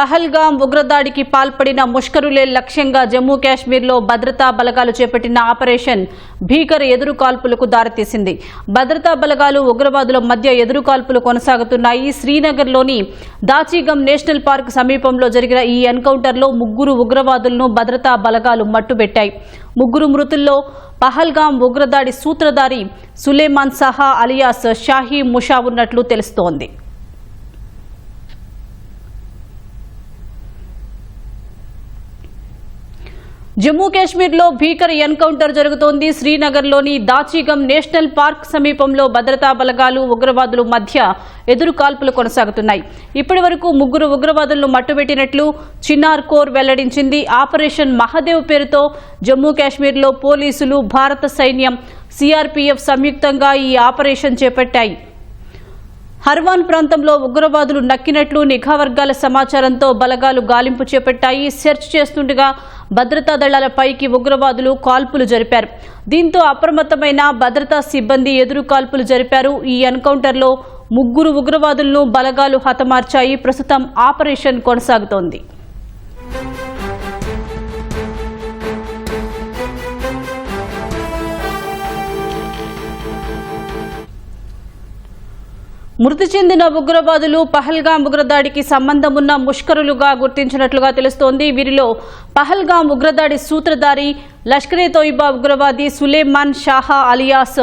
పహల్గాం ఉగ్రదాడికి పాల్పడిన ముష్కరులే లక్ష్యంగా జమ్మూ కాశ్మీర్లో భద్రతా బలగాలు చేపట్టిన ఆపరేషన్ భీకర ఎదురుకాల్పులకు దారితీసింది. భద్రతా బలగాలు ఉగ్రవాదుల మధ్య ఎదురుకాల్పులు కొనసాగుతున్నాయి. శ్రీనగర్లోని దాచిగం నేషనల్ పార్క్ సమీపంలో జరిగిన ఈ ఎన్కౌంటర్లో ముగ్గురు ఉగ్రవాదులను భద్రతా బలగాలు మట్టుబెట్టాయి. ముగ్గురు మృతుల్లో పహల్గాం ఉగ్రదాడి సూత్రధారి సులేమాన్ సహా అలియాస్ షాహీ ముషా ఉన్నట్లు తెలుస్తోంది. జమ్మూ కాశ్మీర్లో భీకర ఎన్కౌంటర్ జరుగుతోంది. శ్రీనగర్లోని దాచిగం నేషనల్ పార్క్ సమీపంలో భద్రతా బలగాలు ఉగ్రవాదులు మధ్య ఎదురు కాల్పులు కొనసాగుతున్నాయి. ఇప్పటి వరకు ముగ్గురు ఉగ్రవాదులను మట్టుబెట్టినట్లు చిన్నార్ కోర్ వెల్లడించింది. ఆపరేషన్ మహదేవ్ పేరుతో జమ్మూ కాశ్మీర్లో పోలీసులు భారత సైన్యం సిఆర్పీఎఫ్ సంయుక్తంగా ఈ ఆపరేషన్ చేపట్టాయి. హర్వాన్ ప్రాంతంలో ఉగ్రవాదులు నక్కినట్లు నిఘా వర్గాల సమాచారంతో బలగాలు గాలింపు చేపట్టాయి. సెర్చ్ చేస్తుండగా భద్రతా దళాలపైకి ఉగ్రవాదులు కాల్పులు జరిపారు. దీంతో అప్రమత్తమైన భద్రతా సిబ్బంది ఎదురు కాల్పులు జరిపారు. ఈ ఎన్కౌంటర్లో ముగ్గురు ఉగ్రవాదులను బలగాలు హతమార్చాయి. ప్రస్తుతం ఆపరేషన్ కొనసాగుతోంది. మృతి చెందిన ఉగ్రవాదులు పహల్గాం ఉగ్రదాడికి సంబంధమున్న ముష్కరులుగా గుర్తించినట్లుగా తెలుస్తోంది. వీరిలో పహల్గాం ఉగ్రదాడి సూత్రధారి లష్కరే తోయిబా ఉగ్రవాది సులేమాన్ షాహా అలియాస్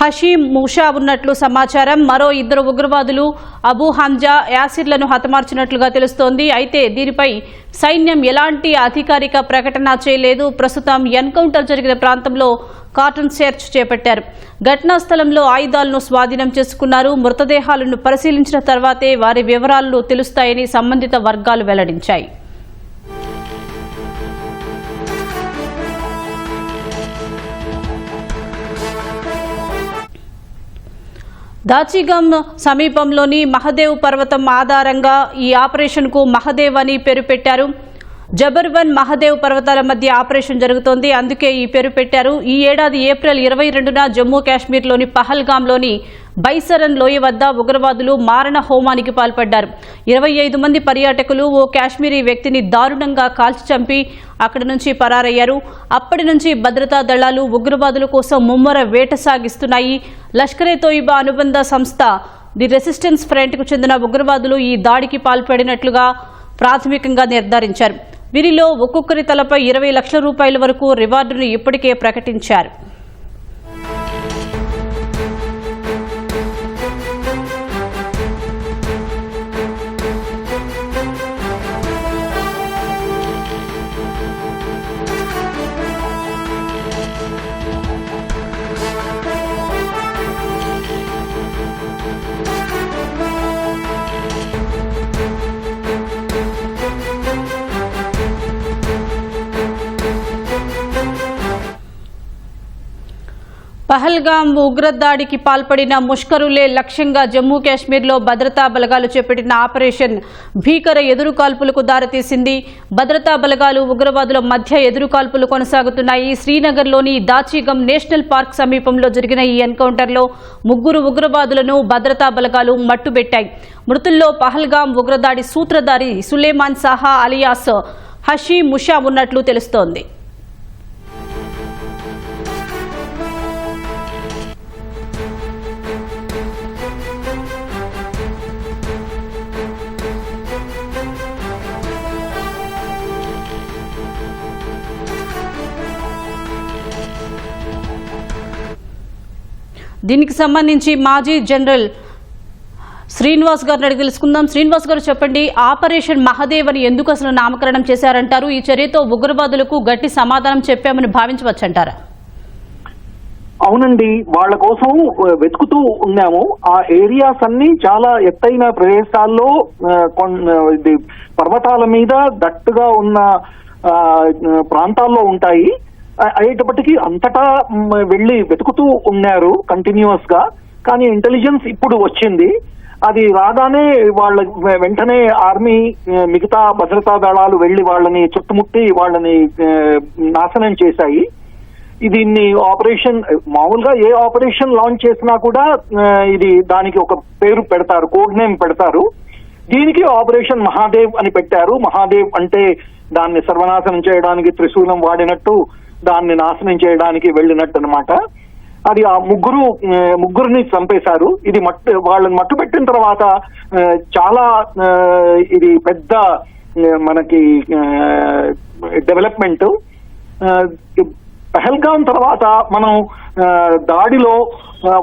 హషీం ముషా ఉన్నట్లు సమాచారం. మరో ఇద్దరు ఉగ్రవాదులు అబూ హంజా యాసిర్లను హతమార్చినట్లుగా తెలుస్తోంది. అయితే దీనిపై సైన్యం ఎలాంటి అధికారిక ప్రకటన చేయలేదు. ప్రస్తుతం ఎన్కౌంటర్ జరిగిన ప్రాంతంలో కాటన్ సెర్చ్ చేపట్టారు. ఘటనా స్థలంలో ఆయుధాలను స్వాధీనం చేసుకున్నారు. మృతదేహాలను పరిశీలించిన తర్వాతే వారి వివరాలు తెలుస్తాయని సంబంధిత వర్గాలు వెల్లడించాయి. దాచిగం సమీపంలోని మహదేవ్ పర్వతం ఆధారంగా ఈ ఆపరేషన్కు మహదేవ్ అని పేరు పెట్టారు. జబర్వన్ మహదేవ్ పర్వతాల మధ్య ఆపరేషన్ జరుగుతోంది. అందుకే ఈ పేరు పెట్టారు. ఈ ఏడాది ఏప్రిల్ ఇరవై రెండున జమ్మూ కాశ్మీర్లోని పహల్గాంలోని బైసరన్ లోయ వద్ద ఉగ్రవాదులు మారణ హోమానికి పాల్పడ్డారు. ఇరవై ఐదు మంది పర్యాటకులు ఓ కాశ్మీరీ వ్యక్తిని దారుణంగా కాల్చి చంపి అక్కడి నుంచి పరారయ్యారు. అప్పటి నుంచి భద్రతా దళాలు ఉగ్రవాదుల కోసం ముమ్మర వేట సాగిస్తున్నాయి. లష్కరే తోయిబా అనుబంధ సంస్థ ది రెసిస్టెన్స్ ఫ్రంట్కు చెందిన ఉగ్రవాదులు ఈ దాడికి పాల్పడినట్లుగా ప్రాథమికంగా నిర్ధారించారు. వీరిలో ఒక్కొక్కరి తలపై ఇరవై లక్షల రూపాయల వరకు రివార్డును ఇప్పటికే ప్రకటించారు. పహల్గాం ఉగ్రదాడికి పాల్పడిన ముష్కరులే లక్ష్యంగా జమ్మూ కాశ్మీర్లో భద్రతా బలగాలు చేపట్టిన ఆపరేషన్ భీకర ఎదురుకాల్పులకు దారితీసింది. భద్రతా బలగాలు ఉగ్రవాదుల మధ్య ఎదురుకాల్పులు కొనసాగుతున్నాయి. శ్రీనగర్లోని దాచిగం నేషనల్ పార్క్ సమీపంలో జరిగిన ఈ ఎన్కౌంటర్లో ముగ్గురు ఉగ్రవాదులను భద్రతా బలగాలు మట్టుబెట్టాయి. మృతుల్లో పహల్గాం ఉగ్రదాడి సూత్రధారి సులేమాన్ సాహా అలియాస్ హషీ ముషా ఉన్నట్లు తెలుస్తోంది. దీనికి సంబంధించి మాజీ జనరల్ శ్రీనివాస్ గారిని అడిగి తెలుసుకుందాం. శ్రీనివాస్ గారు చెప్పండి ఆపరేషన్ మహదేవ్ అని ఎందుకు అసలు నామకరణం చేశారంటారు? ఈ చర్యతో ఉగ్రవాదులకు గట్టి సమాధానం చెప్పామని భావించవచ్చంటారా? అవునండి వాళ్ళ కోసం వెతుకుతూ ఉన్నాము. ఆ ఏరియాస్ అన్ని చాలా ఎత్తైన ప్రదేశాల్లో కొన్- ఇది పర్వతాల మీద దట్టుగా ఉన్న ప్రాంతాల్లో ఉంటాయి. అయ్యేటప్పటికీ అంతటా వెళ్ళి వెతుకుతూ ఉన్నారు కంటిన్యూస్గా. కానీ ఇంటెలిజెన్స్ ఇప్పుడు వచ్చింది. అది రాగానే వాళ్ళ వెంటనే ఆర్మీ మిగతా భద్రతా దళాలు వెళ్ళి వాళ్ళని చుట్టుముట్టి వాళ్ళని నాశనం చేశాయి. దీన్ని ఆపరేషన్ మామూలుగా ఏ ఆపరేషన్ లాంచ్ చేసినా కూడా ఇది దానికి ఒక పేరు పెడతారు కోడ్ నేమ్ పెడతారు. దీనికి ఆపరేషన్ మహాదేవ్ అని పెట్టారు. మహాదేవ్ అంటే దాన్ని సర్వనాశనం చేయడానికి త్రిశూలం వాడినట్టు దాన్ని నాశనం చేయడానికి వెళ్ళినట్టు అనమాట అది ఆ ముగ్గురు ముగ్గురిని చంపేశారు. ఇది మట్టు వాళ్ళని మట్టు పెట్టిన తర్వాత చాలా ఇది పెద్ద మనకి డెవలప్మెంట్ పహల్గాం తర్వాత మనం దాడిలో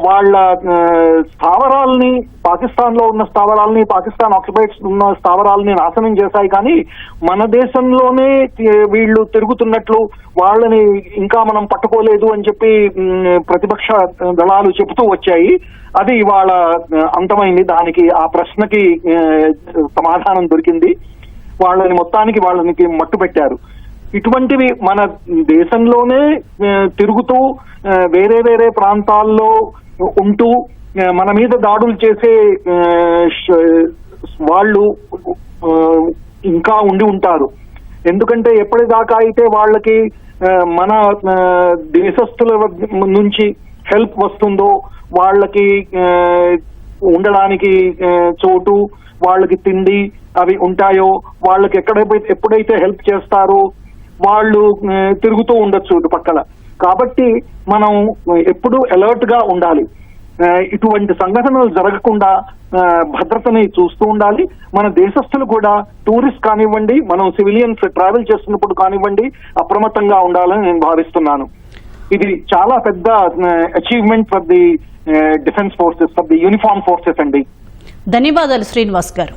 వాళ్ళ స్థావరాలని స్థావరాల్ని పాకిస్తాన్లో ఉన్న స్థావరాల్ని పాకిస్తాన్ ఆక్యుపైడ్ ఉన్న స్థావరాల్ని నాశనం చేశాయి. కానీ మన దేశంలోనే వీళ్ళు తిరుగుతున్నట్లు వాళ్ళని ఇంకా మనం పట్టుకోలేదు అని చెప్పి ప్రతిపక్ష దళాలు చెబుతూ వచ్చాయి. అది ఇవాళ అంతమైంది. దానికి ఆ ప్రశ్నకి సమాధానం దొరికింది. వాళ్ళని మొత్తానికి వాళ్ళనికి మట్టు పెట్టారు ఇటువంటివి మన దేశంలోనే తిరుగుతూ వేరే వేరే ప్రాంతాల్లో ఉంటూ మన మీద దాడులు చేసే వాళ్ళు ఇంకా ఉండి ఉంటారు. ఎందుకంటే ఎప్పటిదాకా అయితే వాళ్ళకి మన దేశస్తుల వద్ద- నుంచి హెల్ప్ వస్తుందో వాళ్ళకి ఉండడానికి చోటు వాళ్ళకి తిండి అవి ఉంటాయో వాళ్ళకి ఎక్కడ ఎప్పుడైతే హెల్ప్ చేస్తారో వాళ్ళు తిరుగుతూ ఉండొచ్చు ఇటు పక్కల కాబట్టి మనం ఎప్పుడూ అలర్ట్గా ఉండాలి. ఇటువంటి సంఘటనలు జరగకుండా భద్రతని చూస్తూ ఉండాలి. మన దేశస్తులు కూడా టూరిస్ట్ కానివ్వండి మనం సివిలియన్స్ ట్రావెల్ చేస్తున్నప్పుడు కానివ్వండి అప్రమత్తంగా ఉండాలని నేను భావిస్తున్నాను. ఇది చాలా పెద్ద achievement for the defence forces for the uniform forces అండి. ధన్యవాదాలు శ్రీనివాస్ గారు.